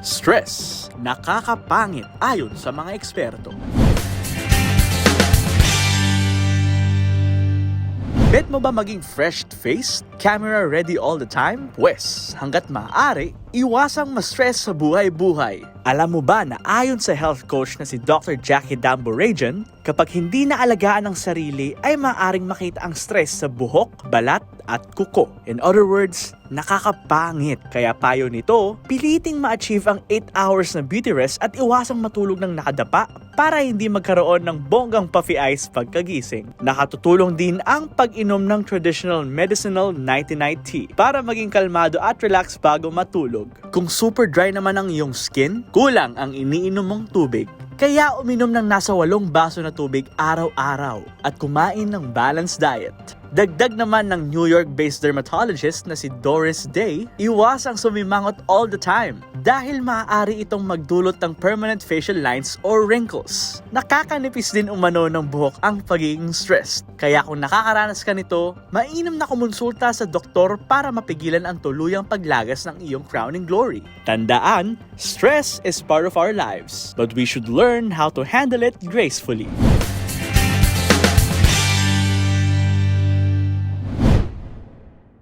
Stress, nakakapangit ayon sa mga eksperto. Bet mo ba maging fresh-faced, camera ready all the time? Pwes, hanggat maaari, iwasang ma-stress sa buhay-buhay. Alam mo ba na ayon sa health coach na si Dr. Jackie Damborajan, kapag hindi naalagaan ang sarili ay maaaring makita ang stress sa buhok, balat at kuko. In other words, nakakapangit. Kaya payo nito, piliting ma-achieve ang 8 hours na beauty rest at iwasang matulog ng nakadapa para hindi magkaroon ng bonggang puffy eyes pagkagising. Nakatutulong din ang pag-inom ng traditional medicinal nighty-night tea para maging kalmado at relax bago matulog. Kung super dry naman ang iyong skin, kulang ang iniinom mong tubig. Kaya uminom ng nasa walong baso na tubig araw-araw at kumain ng balanced diet. Dagdag naman ng New York-based dermatologist na si Doris Day, iwasang sumimangot all the time dahil maaari itong magdulot ng permanent facial lines or wrinkles. Nakakanipis din umano ng buhok ang pagiging stressed. Kaya kung nakakaranas ka nito, mainam na kumonsulta sa doktor para mapigilan ang tuluyang paglagas ng iyong crowning glory. Tandaan, stress is part of our lives, but we should learn how to handle it gracefully.